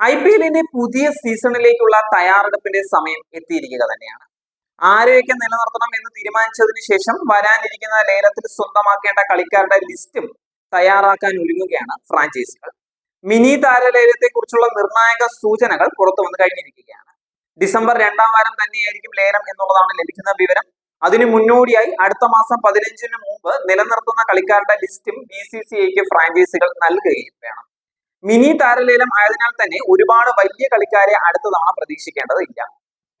I P എല്ലിന്റെ പുതിയ സീസണിലേക്കുള്ള തയ്യാറെടുപ്പിന്റെ സമയം എത്തിയിരിക്കുക തന്നെയാണ്. ആരെയൊക്കെ നിലനിർത്തണം എന്ന് തീരുമാനിച്ചതിന് ശേഷം വരാനിരിക്കുന്ന ലേലത്തിൽ സ്വന്തമാക്കേണ്ട കളിക്കാരുടെ ലിസ്റ്റും തയ്യാറാക്കാൻ ഒരുങ്ങുകയാണ് ഫ്രാഞ്ചൈസികൾ. മിനി താരലേലത്തെ കുറിച്ചുള്ള നിർണായക സൂചനകൾ പുറത്തു വന്നു കഴിഞ്ഞിരിക്കുകയാണ്. ഡിസംബർ രണ്ടാം വാരം തന്നെയായിരിക്കും ലേലം എന്നുള്ളതാണ് ലഭിക്കുന്ന വിവരം. അതിന് മുന്നോടിയായി അടുത്ത മാസം പതിനഞ്ചിന് മുമ്പ് നിലനിർത്തുന്ന കളിക്കാരുടെ ലിസ്റ്റും ബി സി സി ഐക്ക് ഫ്രാഞ്ചൈസികൾ നൽകുകയും വേണം. മിനി താരലേലം ആയതിനാൽ തന്നെ ഒരുപാട് വലിയ കളിക്കാരെ അടുത്ത തവണ പ്രതീക്ഷിക്കേണ്ടതില്ല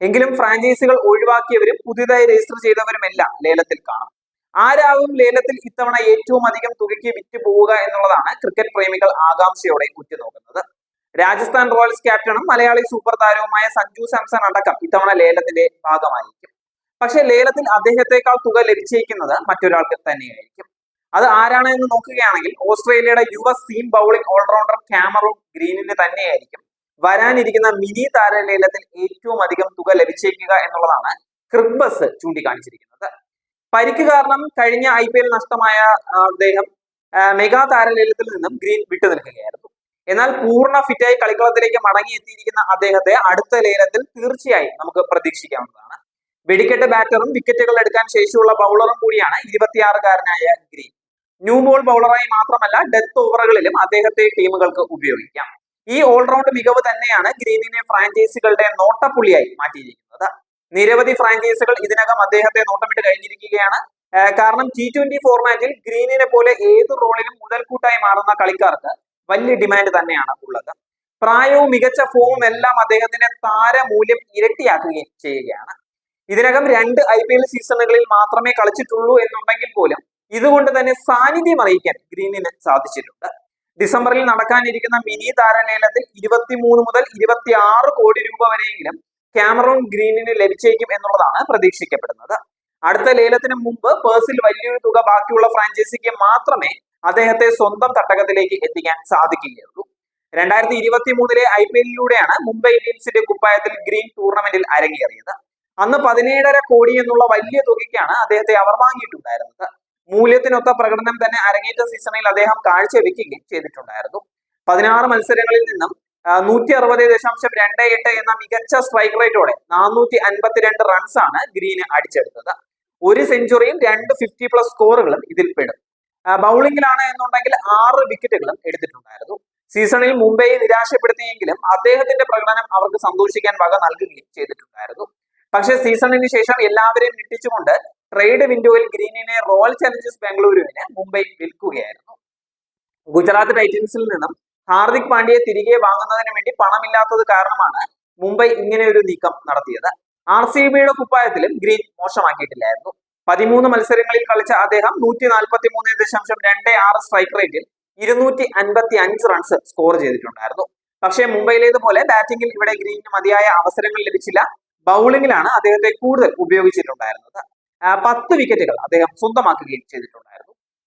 എങ്കിലും ഫ്രാഞ്ചൈസികൾ ഒഴിവാക്കിയവരും പുതിയതായി രജിസ്റ്റർ ചെയ്തവരുമെല്ലാം ലേലത്തിൽ കാണും. ആരാവും ലേലത്തിൽ ഇത്തവണ ഏറ്റവും അധികം തുകയ്ക്ക് വിറ്റ് പോവുക എന്നുള്ളതാണ് ക്രിക്കറ്റ് പ്രേമികൾ ആകാംക്ഷയോടെ ഉറ്റുനോക്കുന്നത്. രാജസ്ഥാൻ റോയൽസ് ക്യാപ്റ്റനും മലയാളി സൂപ്പർ താരവുമായ സഞ്ജു സാംസൺ അടക്കം ഇത്തവണ ലേലത്തിന്റെ ഭാഗമായിരിക്കും. പക്ഷെ ലേലത്തിൽ അദ്ദേഹത്തെക്കാൾ തുക ലഭിച്ചേക്കുന്നത് മറ്റൊരാൾക്ക് തന്നെയായിരിക്കും. അത് ആരാണ് എന്ന് നോക്കുകയാണെങ്കിൽ ഓസ്ട്രേലിയയുടെ യുവ seam bowling all rounder Cameron ഗ്രീനിന് തന്നെയായിരിക്കും. വരാനിരിക്കുന്ന മിനി താരലേലത്തിൽ ഏറ്റവും അധികം തുക ലഭിച്ചേക്കുക എന്നുള്ളതാണ് ക്രിബസ് ചൂണ്ടിക്കാണിച്ചിരിക്കുന്നത്. പരിക്ക് കാരണം കഴിഞ്ഞ ഐ പി എൽ നഷ്ടമായ അദ്ദേഹം മെഗാ താരലേലത്തിൽ നിന്നും ഗ്രീൻ വിട്ടു നിൽക്കുകയായിരുന്നു. എന്നാൽ പൂർണ ഫിറ്റായി കളിക്കളത്തിലേക്ക് മടങ്ങിയെത്തിയിരിക്കുന്ന അദ്ദേഹത്തെ അടുത്ത ലേലത്തിൽ തീർച്ചയായും നമുക്ക് പ്രതീക്ഷിക്കാവുന്നതാണ്. വെടിക്കെട്ട് ബാറ്ററും വിക്കറ്റുകൾ എടുക്കാൻ ശേഷിയുള്ള ബൗളറും കൂടിയാണ് ഇരുപത്തിയാറുകാരനായ ഗ്രീൻ. ന്യൂ ബോൾ ബൗളറായി മാത്രമല്ല ഡെത്ത് ഓവറുകളിലും അദ്ദേഹത്തെ ടീമുകൾക്ക് ഉപയോഗിക്കാം. ഈ ഓൾറൗണ്ട് മികവ് തന്നെയാണ് ഗ്രീനിനെ ഫ്രാഞ്ചൈസികളുടെ നോട്ടപ്പുള്ളിയായി മാറ്റിയിരിക്കുന്നത്. നിരവധി ഫ്രാഞ്ചൈസികൾ ഇതിനകം അദ്ദേഹത്തെ നോട്ടമിട്ട് കഴിഞ്ഞിരിക്കുകയാണ്. കാരണം ടി ട്വന്റി ഫോർമാറ്റിൽ ഗ്രീനിനെ പോലെ ഏത് റോളിലും മുതൽക്കൂട്ടായി മാറുന്ന കളിക്കാർക്ക് വലിയ ഡിമാൻഡ് തന്നെയാണ് ഉള്ളത്. പ്രായവും മികച്ച ഫോമും എല്ലാം അദ്ദേഹത്തിന്റെ താരമൂല്യം ഇരട്ടിയാക്കുകയും ചെയ്യുകയാണ്. ഇതിനകം രണ്ട് ഐ സീസണുകളിൽ മാത്രമേ കളിച്ചിട്ടുള്ളൂ എന്നുണ്ടെങ്കിൽ പോലും ഇതുകൊണ്ട് തന്നെ സാന്നിധ്യം അറിയിക്കാൻ ഗ്രീനിന് സാധിച്ചിട്ടുണ്ട്. ഡിസംബറിൽ നടക്കാനിരിക്കുന്ന മിനി താരലേലത്തിൽ ഇരുപത്തിമൂന്ന് മുതൽ ഇരുപത്തി ആറ് കോടി രൂപ വരെയെങ്കിലും ക്യാമറോൺ ഗ്രീനിന് ലഭിച്ചേക്കും എന്നുള്ളതാണ് പ്രതീക്ഷിക്കപ്പെടുന്നത്. അടുത്ത ലേലത്തിന് മുമ്പ് പേഴ്സിൽ വലിയൊരു തുക ബാക്കിയുള്ള ഫ്രാഞ്ചൈസിക്ക് മാത്രമേ അദ്ദേഹത്തെ സ്വന്തം തട്ടകത്തിലേക്ക് എത്തിക്കാൻ സാധിക്കുകയുള്ളൂ. രണ്ടായിരത്തി ഇരുപത്തി മൂന്നിലെ ഐ പി എല്ലിലൂടെയാണ് മുംബൈ ഇന്ത്യൻസിന്റെ കുപ്പായത്തിൽ ഗ്രീൻ ടൂർണമെന്റിൽ അരങ്ങേറിയത്. അന്ന് പതിനേഴര കോടി എന്നുള്ള വലിയ തുകയ്ക്കാണ് അദ്ദേഹത്തെ അവർ വാങ്ങിയിട്ടുണ്ടായിരുന്നത്. മൂല്യത്തിനൊത്ത പ്രകടനം തന്നെ അരങ്ങേറ്റ സീസണിൽ അദ്ദേഹം കാഴ്ചവെക്കുകയും ചെയ്തിട്ടുണ്ടായിരുന്നു. പതിനാറ് മത്സരങ്ങളിൽ നിന്നും നൂറ്റി അറുപത് ദശാംശം രണ്ട് എട്ട് എന്ന മികച്ച സ്ട്രൈക്ക് റേറ്റോടെ നാനൂറ്റി അൻപത്തിരണ്ട് റൺസ് ആണ് ഗ്രീന് അടിച്ചെടുത്തത്. ഒരു സെഞ്ചുറിയും രണ്ട് ഫിഫ്റ്റി പ്ലസ് സ്കോറുകളും ഇതിൽ പെടും. ബൗളിംഗിലാണ് എന്നുണ്ടെങ്കിൽ ആറ് വിക്കറ്റുകളും എടുത്തിട്ടുണ്ടായിരുന്നു. സീസണിൽ മുംബൈയെ നിരാശപ്പെടുത്തിയെങ്കിലും അദ്ദേഹത്തിന്റെ പ്രകടനം അവർക്ക് സന്തോഷിക്കാൻ വക നൽകുകയും ചെയ്തിട്ടുണ്ടായിരുന്നു. പക്ഷേ സീസണിന് ശേഷം എല്ലാവരെയും ഞെട്ടിച്ചുകൊണ്ട് ട്രേഡ് വിൻഡോയിൽ ഗ്രീനിനെ റോയൽ ചലഞ്ചേഴ്സ് ബാംഗ്ലൂരുവിന് മുംബൈ വിൽക്കുകയായിരുന്നു. ഗുജറാത്ത് ടൈറ്റൻസിൽ നിന്നും ഹാർദിക് പാണ്ഡ്യയെ തിരികെ വാങ്ങുന്നതിന് വേണ്ടി പണമില്ലാത്തത് കാരണമാണ് മുംബൈ ഇങ്ങനെ ഒരു നീക്കം നടത്തിയത്. ആർ സി ബിയുടെ കുപ്പായത്തിലും ഗ്രീൻ മോശമാക്കിയിട്ടില്ലായിരുന്നു. പതിമൂന്ന് മത്സരങ്ങളിൽ കളിച്ച അദ്ദേഹം നൂറ്റി നാൽപ്പത്തി മൂന്ന് ദശാംശം രണ്ട് ആറ് സ്ട്രൈക്ക് റേറ്റിൽ ഇരുന്നൂറ്റി അൻപത്തി അഞ്ച് റൺസ് സ്കോർ ചെയ്തിട്ടുണ്ടായിരുന്നു. പക്ഷേ മുംബൈയിലേതുപോലെ ബാറ്റിംഗിൽ ഇവിടെ ഗ്രീനിന് മതിയായ അവസരങ്ങൾ ലഭിച്ചില്ല. ബൗളിംഗിലാണ് അദ്ദേഹത്തെ കൂടുതൽ ഉപയോഗിച്ചിട്ടുണ്ടായിരുന്നത്. പത്ത് വിക്കറ്റുകൾ അദ്ദേഹം സ്വന്തമാക്കുകയും ചെയ്തിട്ടുണ്ടായിരുന്നു